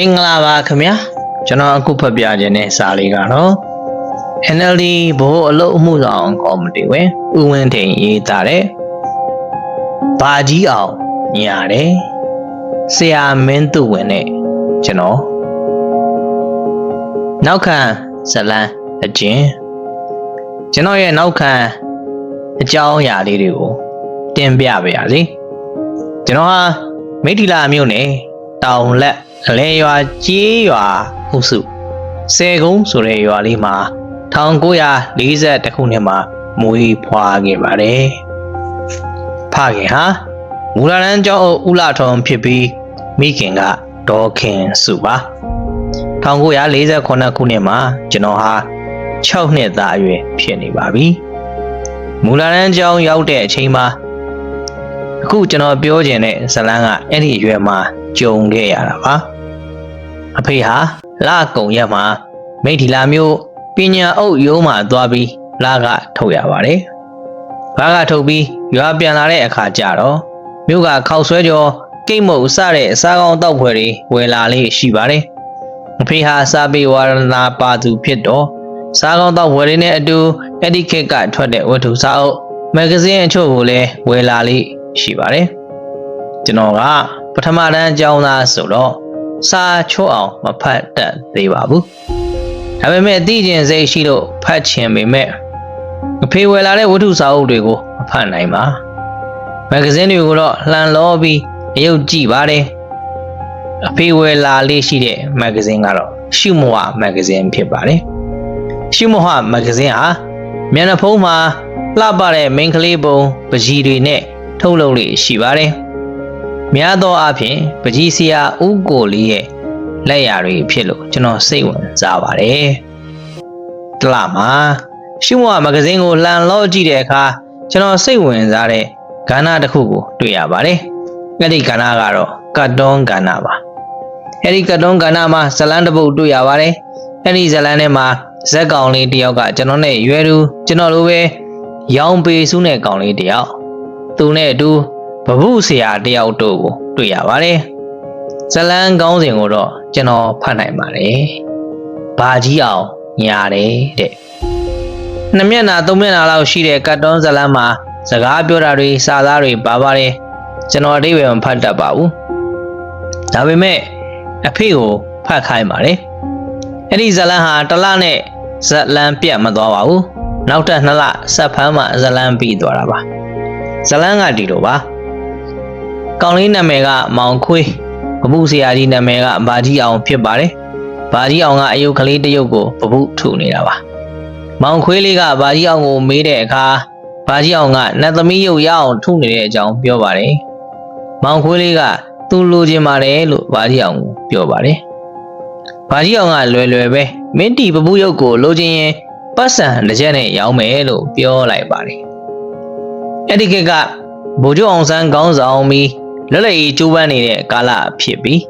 မင်္ဂလာပါခင်ဗျာကျွန်တော်အခုဖတ်ပြခြင်းတဲ့စာလေးကတော့ NLD ဘိုးအလုပ်အမှုဆောင်ကော်မတီဝင်ဦးဝင်းထိန်ရေးသားတဲ့ဘာကြီးအောင်ညာတယ်ဆရာမင်းသူဝင်နဲ့ကျွန်တော်နောက်ခံဇလန်းအကျဉ်ကျွန်တော်ရဲ့နောက်ခံအကြောင်းအရာလေးတွေကိုတင်ပြပါရစေကျွန်တော်ဟာမိထီလာမြို့နယ်တောင်လက် အလဲရွာကြီးရွာဟုစုဆယ်ကုန်းဆိုတဲ့ရွာလေးမှာ1940ခုနှစ်မှာမွေးဖွားခဲ့ပါတယ်ဖခင်ဟာမူလာရန်ကျောင်းအုပ်ဦးလာထုံဖြစ်ပြီးမိခင်ကဒေါ်ခင်စုပါ1948ခုနှစ်မှာကျွန်တော်ဟာ6နှစ်သားအရွယ်ဖြစ်နေပါပြီမူလာရန်ကျောင်းရောက်တဲ့အချိန်မှာအခုကျွန်တော်ပြောချင်တဲ့ဇလန်းကအဲ့ဒီအရွယ်မှာ ကြုံခဲ့ရတာပါအဖေဟာလကုံရက်မှာမိထီလာမျိုးပညာအုပ်ရုံးမှာသွားပြီးလကထုတ်ရပါတယ်ဘာကထုတ်ပြီးရွာပြန်လာတဲ့အခါကျတော့မြို့ကခောက်ဆွဲကြောကိတ်မုတ်စတဲ့အစားကောင်းတောက်ဖွယ်တွေဝယ်လာလေးရှိပါတယ်အဖေဟာစာပေဝါရဏပါသူဖြစ်တော့စားကောင်းတောက်ဖွယ်တွေနဲ့အတူအဲ့ဒီခေတ်ကထွက်တဲ့ဝတ္ထုစာအုပ်မဂ္ဂဇင်းအချို့ကိုလည်းဝယ်လာလေးရှိပါတယ်ကျွန်တော်က ပထမတန်းအကြောင်းသားဆိုတော့စာချော့အောင်မဖတ်တတ်သေးပါဘူးဒါပေမဲ့အသိကျင်စိတ်ရှိလို့ဖတ်ချင်ပေမဲ့အဖေဝယ်လာတဲ့ဝတ္ထုစာအုပ်တွေကိုမဖတ်နိုင်ပါမဂ္ဂဇင်းတွေကိုတော့လှန်လောပြီးအယုတ်ကြည့်ပါတယ်အဖေဝယ်လာလေးရှိတဲ့မဂ္ဂဇင်းကတော့ရှုမဝမဂ္ဂဇင်းဖြစ်ပါတယ်ရှုမဝမဂ္ဂဇင်းဟာမျက်နှာဖုံးမှာလှပတဲ့မိန်းကလေးပုံပကြီးတွေနဲ့ထုတ်လုပ်လေးရှိပါတယ် များသောအားဖြင့်ပကြီးဆရာဦးကိုလေးရဲ့လက်ရာတွေဖြစ်လို့ကျွန်တော်စိတ်ဝင်စားပါတယ်တလမှာရှုမဝမဂ္ဂဇင်းကိုလှန်လောကြည့်တဲ့အခါကျွန်တော်စိတ်ဝင်စားတဲ့ကဏ္ဍတစ်ခုကိုတွေ့ရပါတယ်အဲ့ဒီကဏ္ဍကတော့ကတ်တွန်းကဏ္ဍပါအဲ့ဒီကတ်တွန်းကဏ္ဍမှာဇလန်းတစ်ပုဒ်တွေ့ရပါတယ်အဲ့ဒီဇလန်းထဲမှာဇက်ကောင်လေးတယောက်ကကျွန်တော်နဲ့ရွယ်သူကျွန်တော်လိုပဲရောင်ပေစုနဲ့ကောင်လေးတယောက်သူနဲ့အတူ ဘဘူးဆရာတယောက်တို့ကိုတွေ့ရပါတယ်ဇလန်းကောင်းစဉ်ကိုတော့ကျွန်တော်ဖတ်နိုင်ပါတယ်ဘာကြီးအောင်ညာတယ်တဲ့နှစ်မျက်နှာသုံးမျက်နှာလောက်ရှိတဲ့ကတ်တွန်းဇလန်းမှာစကားပြောတာတွေစာသားတွေပါပါတယ်ကျွန်တော်အတိတ်ပဲမဖတ်တတ်ပါဘူးဒါပေမဲ့အဖေကိုဖတ်ခိုင်းပါတယ်အဲ့ဒီဇလန်းဟာတစ်လနဲ့ဇလန်းပြတ်မသွားပါဘူးနောက်ထပ်နှစ်လဆက်ဖမ်းမှဇလန်းပြီးသွားတာပါဇလန်းကဒီလိုပါ ကောင်လေးနာမည်ကမောင်ခွေးဘပုဆရာကြီးနာမည်ကဘာကြီးအောင်ဖြစ်ပါတယ်ဘာကြီးအောင်ကအယုတ်ကလေးတစ်ယုတ်ကိုဘပုထုနေတာပါမောင်ခွေးလေးကဘာကြီးအောင်ကိုမေးတဲ့အခါဘာကြီးအောင်ကနတ်သမီးရုပ်ရအောင်ထုနေတဲ့အကြောင်းပြောပါတယ်။မောင်ခွေးလေးကသူ့လိုချင်ပါတယ်လို့ဘာကြီးအောင်ကိုပြောပါတယ်။ဘာကြီးအောင်ကလွယ်လွယ်ပဲမင်းတီပပူးရုပ်ကိုလိုချင်ရင်ပတ်စံတစ်ချက်နဲ့ရောင်းမယ်လို့ပြောလိုက်ပါတယ်။အဲ့ဒီခေတ်ကဗိုလ်ချုပ်အောင်ဆန်းခေါင်းဆောင်ပြီး လက်လက်ကြီးကျိုးပန်းနေတဲ့ကာလဖြစ်ပြီး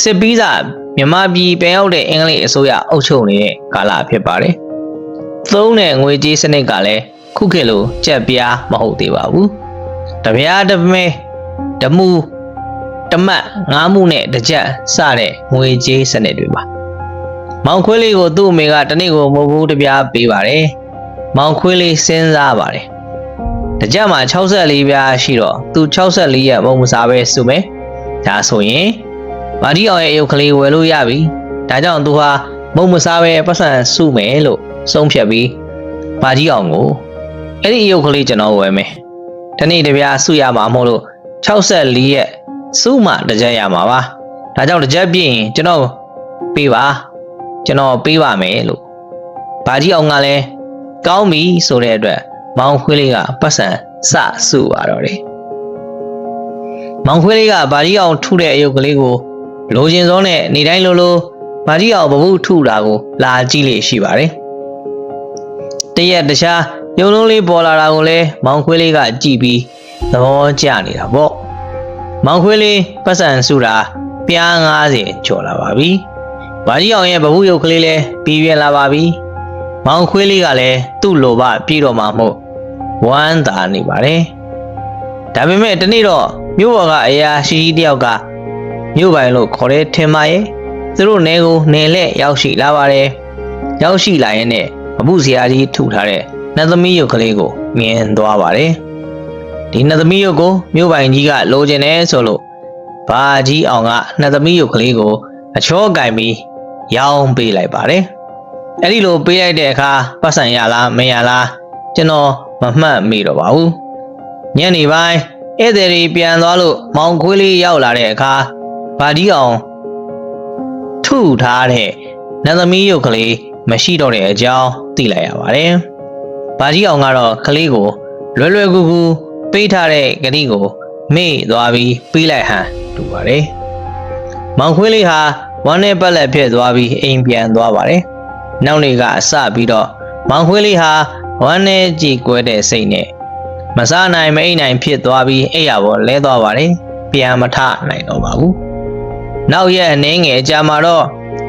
စစ်ပြီးစာမြန်မာပြည်ပြန်ရောက်တဲ့အင်္ဂလိပ်အစိုးရအုပ်ချုပ်နေတဲ့ကာလဖြစ်ပါတယ်။သုံးတဲ့ငွေကြေးစနစ်ကလည်းခုခေတ်လိုကြက်ပြားမဟုတ်သေးပါဘူးတပြားတမဲတမှုတမတ်ငါးမှုနဲ့တကြက်စတဲ့ငွေကြေးစနစ်တွေပါမောင်ခွေးလေးကိုသူ့အမေကတနေ့ကိုမဟုတ်ဘူးတပြားပေးပါတယ်မောင်ခွေးလေးစဉ်းစားပါတယ် တကြက်မှာ64ပြားရှိတော့သူ64ရက်မုံမစားပဲစုမယ်ဒါဆိုရင်မာဒီအောင်ရဲ့အယုတ်ကလေးဝယ်လို့ရပြီဒါကြောင့်သူဟာမုံမစားပဲပတ်စံစုမယ်လို့ဆုံးဖြတ်ပြီးမာကြီးအောင်ကိုအဲ့ဒီအယုတ်ကလေးကျွန်တော်ဝယ်မယ်။ဒီနေ့တပြားစုရမှာမဟုတ်လို့64ရက်စုမှတစ်ကြက်ရမှာပါ။ဒါကြောင့်တစ်ကြက်ပြည့်ရင်ကျွန်တော်ပေးပါ။ကျွန်တော်ပေးပါမယ်လို့။ဘာကြီးအောင်ကလည်းကောင်းပြီဆိုတဲ့အတွက် မောင်ခွေးလေးကပတ်စံစစုပါတော့တယ်။မောင်ခွေးလေးကဘာကြီးအောင်ထုတဲ့အယုတ်ကလေးကိုလိုချင်စောနဲ့နေတိုင်းလိုလိုဘာကြီးအောင်ဘဘူးထုတာကိုလာကြည့်လေရှိပါတယ်။တရက်တခြားရုံလုံးလေးပေါ်လာတာကိုလည်းမောင်ခွေးလေးကကြည့်ပြီးသဘောကျနေတာပေါ့မောင်ခွေးလေးပတ်စံစုတာပြား90ကျော်လာပါပြီဘာကြီးအောင်ရဲ့ဘဘူးရုပ်ကလေးလည်းပြီးပြလာပါပြီမောင်ခွေးလေးကလည်းသူ့လိုဘပြီးတော့မှမို့ ဝမ်းသာနေပါတယ်ဒါပေမဲ့ဒီနေ့တော့မြို့ပေါ်ကအရာရှိကြီးတယောက်ကမြို့ပိုင်လို့ခေါ်တဲ့ထင်ပါရဲ့သူတို့နေကိုနေလက်ရောက်ရှိလာပါတယ်ရောက်ရှိလာရင်နဲ့အမှုဆရာကြီးထုထားတဲ့နတ်သမီးရုပ်ကလေးကိုမြင်သွားပါတယ်ဒီနတ်သမီးရုပ်ကိုမြို့ပိုင်ကြီးကလိုချင်တယ်ဆိုလို့ဘာကြီးအောင်ကနတ်သမီးရုပ်ကလေးကို အချောကင်ပြီးရောင်းပေးလိုက်ပါတယ်အဲ့ဒီလိုပေးလိုက်တဲ့အခါပတ်စံရလားမရလားကျွန်တော် မမှတ်မိတော့ပါဘူးညနေပိုင်းဧည့်သည်တွေပြန်သွားလို့မောင်ခွေးလေးရောက်လာတဲ့အခါဘာကြီးအောင်ထုထားတဲ့နတ်သမီးရုပ်ကလေးမရှိတော့တဲ့အကြောင်းသိလိုက်ရပါတယ်ဘာကြီးအောင်ကတော့ကလေးကိုလွယ်လွယ်ကူကူပေးထားတဲ့ကလေးကိုမေ့သွားပြီးပေးလိုက်ဟန်တူပါတယ်မောင်ခွေးလေးဟာဝမ်းနဲ့ပက်လက်ဖြစ်သွားပြီးအိမ်ပြန်သွားပါတယ်နောက်နေ့ကအစပြီးတော့မောင်ခွေးလေးဟာ ဝမ်းနဲ့ကြည်ကွဲတဲ့စိတ်နဲ့မစားနိုင်မအိပ်နိုင်ဖြစ်သွားပြီးအိပ်ရပေါ်လဲသွားပါတယ်ပြန်မထနိုင်တော့ပါဘူးနောက်ရက်အနည်းငယ်ကြာမှာတော့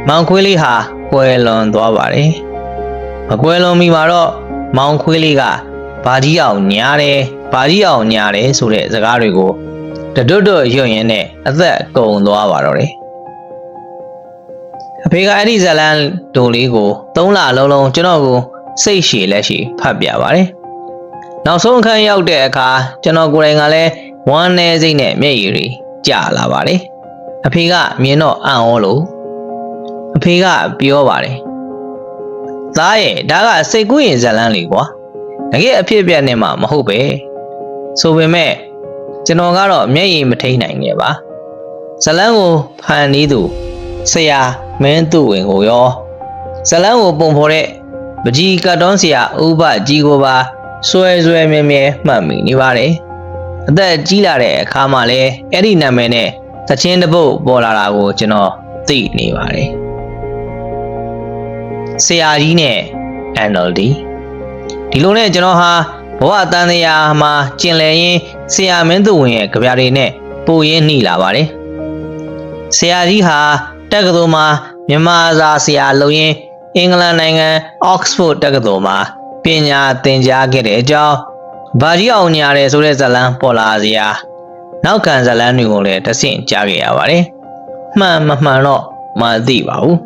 မောင်ခွေးလေးဟာကွယ်လွန်သွားပါတယ်မကွယ်လွန်မီမှာတော့မောင်ခွေးလေးကဘာကြီးအောင်ညားတယ်ဘာကြီးအောင်ညားတယ်ဆိုတဲ့စကားတွေကိုတတွတ်တွတ်ရွတ်ရင်းနဲ့အသက်ကုန်သွားပါတော့တယ်အဖေကအဲ့ဒီဇလန်ဒိုလေးကို၃လလုံးလုံးကျွန်တော်ကို စိတ်ရှည်လက်ရှည်ဖတ်ပြပါတယ်နောက်ဆုံးအခန်းရောက်တဲ့အခါကျွန်တော်ကိုယ်တိုင်ကလည်းဝမ်းနည်းစိတ်နဲ့မျက်ရည်တွေကျလာပါတယ်အဖေကမြင်တော့အံ့ဩလို့အဖေကပြောပါတယ်သားရဲ့ဒါကစိတ်ကူးရင်ဇလန်းလေးကွာတကယ်အဖြစ်အပျက်နဲ့မှမဟုတ်ပဲဆိုပေမဲ့ကျွန်တော်ကတော့မျက်ရည်မထိန်နိုင်ခဲ့ပါဇလန်းကိုဖန်နီးသူဆရာမင်းသူဝင်ကိုရောဇလန်းကိုပုံဖော်တဲ့ ပကြီးကတ်တွန်းဆရာဥပကြီးကိုပါဆွဲဆွဲမြဲမြဲမှတ်မိနေပါတယ်အသက်ကြီးလာတဲ့အခါမှလည်းအဲ့ဒီနာမည်နဲ့သချင်းတစ်ပုတ်ပေါ်လာတာကိုကျွန်တော်သိနေပါတယ်ဆရာကြီးနဲ့ NLD ဒီလိုနဲ့ကျွန်တော်ဟာဘဝတန်တရားမှာကျင်လည်ရင်းဆရာမင်းသူဝင်ရဲ့ကြပြတွေနဲ့ပိုရင်းနှိလာပါတယ်ဆရာကြီးဟာတက္ကသိုလ်မှာမြန်မာစာဆရာလုပ်ရင်း အင်္ဂလန်နိုင်ငံ Oxford တက္ကသိုလ်မှာပညာသင်ကြားခဲ့တဲ့အကြောင်းဘာကြီးအောင်ညာတယ်ဆိုတဲ့ဇာတ်လမ်းပေါ်လာစရာနောက်ခံဇာတ်လမ်းတွေကိုလည်းတဆင့်ကြားခဲ့ရပါတယ်မှန်မမှန်တော့မသိပါဘူး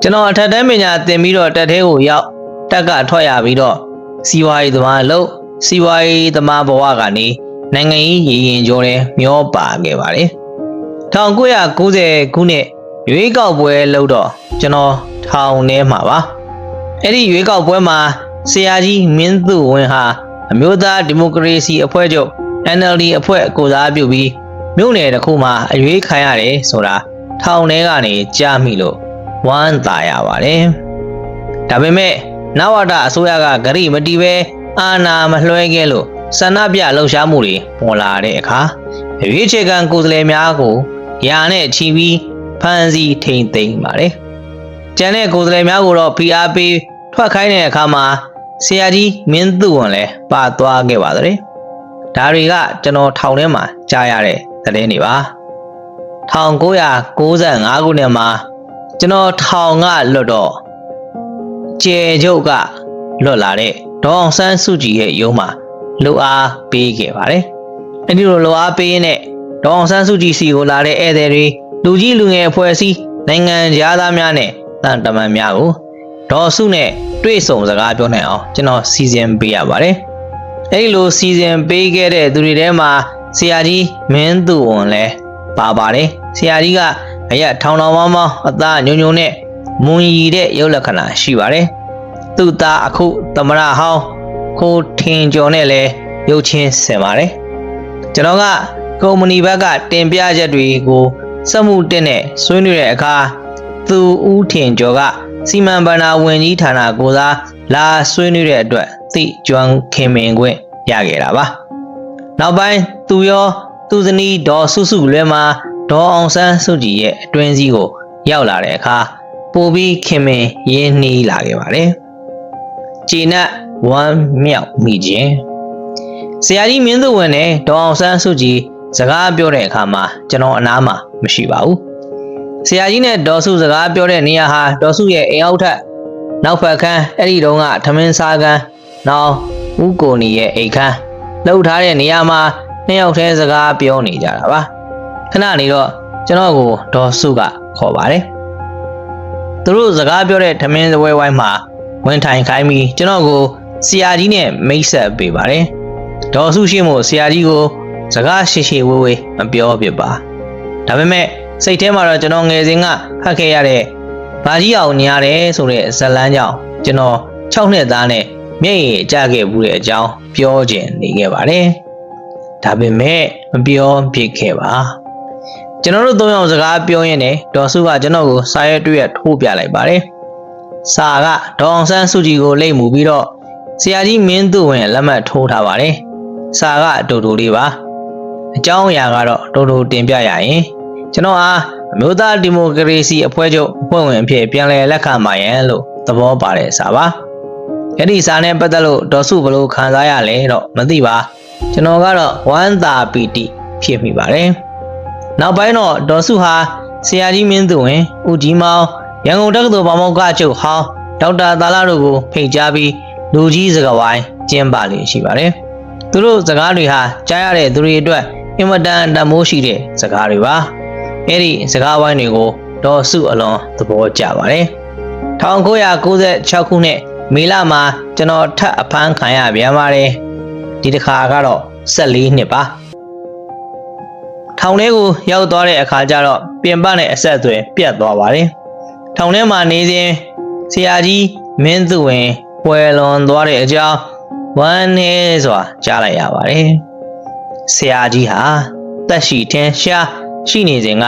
ကျွန်တော်အထက်တန်းပညာသင်ပြီးတော့တက်သေးကိုရောက်တက်ကထွက်ရပြီးတော့စီဝါရီသမားလို့စီဝါရီသမားဘဝကနေနိုင်ငံရေးရည်ရင်ကျော်တဲ့မျောပါခဲ့ပါတယ်1990ခုနှစ် ရွေးကောက်ပွဲလုပ်တော့ကျွန်တော်ထောင်ထဲမှာပါအဲ့ဒီရွေးကောက်ပွဲမှာဆရာကြီးမင်းသူဝင်းဟာအမျိုးသားဒီမိုကရေစီအဖွဲ့ချုပ် NLD အဖွဲ့ကိုစားပြုပြီးမြို့နယ်တစ်ခုမှာအရွေးခံရတယ်ဆိုတာထောင်ထဲကနေကြားမိလို့ဝမ်းသာရပါတယ်ဒါပေမဲ့နဝတအစိုးရကဂရိမတီပဲအာဏာမလွှဲခဲ့လို့ဆန္ဒပြလှုပ်ရှားမှုတွေပေါ်လာတဲ့အခါရွေးချယ်ခံကိုယ်စားလှယ်များကိုရာနဲ့ချီပြီး ဖမ်းဆီးထိန်သိမ်းပါတယ်။ကျန်တဲ့ကိုယ်စားလှယ်များကိုတော့ PRP ထွက်ခိုင်းတဲ့အခါမှာဆရာကြီးမင်းသူဝန်လည်းပါသွားခဲ့ပါသေးတယ်။ဒါတွေကကျွန်တော်ထောင်ထဲမှာကြားရတဲ့သတင်းတွေပါ။1995ခုနှစ်မှာကျွန်တော်ထောင်ကလွတ်တော့ကျေချုပ်ကလွတ်လာတဲ့ဒေါအောင်ဆန်းစုကြည်ရဲ့ရုံးမှာလှူအားပေးခဲ့ပါတယ်။အဲဒီလိုလှူအားပေးရင်းနဲ့ဒေါအောင်ဆန်းစုကြည်စီကိုလာတဲ့ဧည့်သည်တွေ လူကြီးလူငယ်အဖွဲ့အစည်းနိုင်ငံသားများနဲ့တန်တမန်များကိုဒေါ်စုနဲ့တွေ့ဆုံစကားပြောနိုင်အောင်ကျွန်တော်စီစဉ်ပေးရပါတယ်။အဲဒီလိုစီစဉ်ပေးခဲ့တဲ့သူတွေထဲမှာဆရာကြီးမင်းသူဝန်လည်းပါပါတယ်။ဆရာကြီးကအရက်ထောင်တော်မောင်းမောင်းအသားညုံညုံနဲ့မွန်ရီတဲ့ရုပ်လက္ခဏာရှိပါတယ်။သူ့သားအခုသမရဟောင်းခိုးထင်ကျော်နဲ့လည်းရုပ်ချင်းဆင်ပါတယ်။ကျွန်တော်ကကုမ္ပဏီဘက်ကတင်ပြချက်တွေကို စက်မှုတင်နဲ့ဆွေးနွေးတဲ့အခါသူဦးထင်ကျော်ကစီမံဘဏ္ဍာဝန်ကြီးဌာနကိုစားလာဆွေးနွေးတဲ့အတွက်သိကျွမ်းခင်မင်ခွင့်ရခဲ့တာပါနောက်ပိုင်းသူရောသူဇနီးဒေါ်စုစုလွဲမှာဒေါ်အောင်ဆန်းစုကြည်ရဲ့အတွင်းစည်းကိုရောက်လာတဲ့အခါပိုပြီးခင်မင်ရင်းနှီးလာခဲ့ပါတယ်ကျေနပ်ဝမ်းမြောက်မိခြင်းဆရာကြီးမင်းသူဝင်နဲ့ဒေါ်အောင်ဆန်းစုကြည် စကားပြောတဲ့အခါမှာကျွန်တော်အနားမှာမရှိပါဘူးဆရာကြီးနဲ့ဒေါ်စုစကားပြောတဲ့နေရာဟာဒေါ်စုရဲ့အိမ်အောက်ထပ်နောက်ဖက်ခန်းအဲ့ဒီတုန်းကထမင်းစားခန်းနောက်ဦးကိုနီရဲ့အိမ်ခန်းလှုပ်ထားတဲ့နေရာမှာနှစ်ယောက်တည်းစကားပြောနေကြတာပါခဏနေတော့ကျွန်တော်ကိုဒေါ်စုကခေါ်ပါတယ်သူတို့စကားပြောတဲ့ထမင်းစပွဲဝိုင်းမှာဝင်ထိုင်ခိုင်းပြီးကျွန်တော်ကိုဆရာကြီးနဲ့မိတ်ဆက်ပေးပါတယ်ဒေါ်စုရှိမို့ဆရာကြီးကို စကားရှိရှိဝေးဝေးမပြောဖြစ်ပါဒါပေမဲ့စိတ်ထဲမှာတော့ကျွန်တော်ငယ်စဉ်ကဖတ်ခဲ့ရတဲ့ဘာကြီးအောင်ညားတယ်ဆိုတဲ့ဇတ်လန်းကြောင့်ကျွန်တော်6နှစ်သားနဲ့မျက်ရည်ကျခဲ့မှုတဲ့အကြောင်းပြောခြင်းနေခဲ့ပါတယ်ဒါပေမဲ့မပြောဖြစ်ခဲ့ပါကျွန်တော်တို့သုံးယောက်စကားပြောရင်းနဲ့ဒေါ်စုကကျွန်တော်ကိုစာရွက်တွေ့ရထိုးပြလိုက်ပါတယ်စာကဒေါအောင်ဆန်းစုကြည်ကိုလိတ်မှုပြီးတော့ဆရာကြီးမင်းသူဝင်လက်မှတ်ထိုးထားပါတယ်စာကအတူတူလေးပါ အကြောင်းအရာကတော့တူတူတင်ပြရရင်ကျွန်တော်အားအမျိုးသားဒီမိုကရေစီအဖွဲ့ချုပ်အဖွဲ့ဝင်အဖြစ်ပြန်လည်လက်ခံပါရန်လို့သဘောပါတဲ့စာပါအဲ့ဒီစာနဲ့ပတ်သက်လို့ဒေါ်စုဘယ်လိုခံစားရလဲတော့မသိပါကျွန်တော်ကတော့ဝမ်းသာပီတိဖြစ်မိပါတယ်နောက်ပိုင်းတော့ဒေါ်စုဟာဆရာကြီးမင်းသူဝင်ဦးကြီးမောင်ရန်ကုန်တက္ကသိုလ်ဗမောက္ခချုပ်ဟောင်းဒေါက်တာသာလာတို့ကိုဖိတ်ကြားပြီးလူကြီးစကားဝိုင်းကျင်းပလေရှိပါတယ်သူတို့စကားတွေဟာကြားရတဲ့သူတွေအတွက် အင်မတန်တန်မိုးရှိတဲ့စကားတွေပါအဲ့ဒီစကားဝိုင်းတွေကိုဒေါ်စုအလွန်သဘောကျပါတယ်1996ခုနှစ်မေလမှာကျွန်တော်ထပ်အဖမ်းခံရပြန်ပါတယ်ဒီတစ်ခါကတော့14နှစ်ပါထောင်ထဲကိုရောက်သွားတဲ့အခါကျတော့ပြင်ပနဲ့အဆက်အသွယ်ပြတ်သွားပါတယ်ထောင်ထဲမှာနေစဉ်ဆရာကြီးမင်းသူဝင်ပွဲလွန်သွားတဲ့အကြောင်းဝမ်းနည်းစွာကြားလိုက်ရပါတယ် ဆရာကြီးဟာတက်ရှိထင်းရှားရှိနေစဉ်က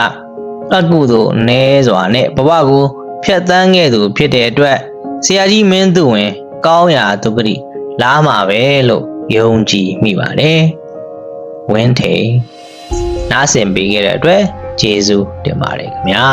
အကုသို့နည်းစွာနဲ့ဘဝကိုဖျက်ဆီးခဲ့သူဖြစ်တဲ့အတွက်ဆရာကြီးမင်းသူဝင် ကောင်းရာသူပတိလားမှာပဲလို့ယုံကြည်မိပါတယ်ဝင်းထိန်နားဆင်ပေးခဲ့တဲ့အတွက်ကျေးဇူးတင်ပါတယ်ခင်ဗျာ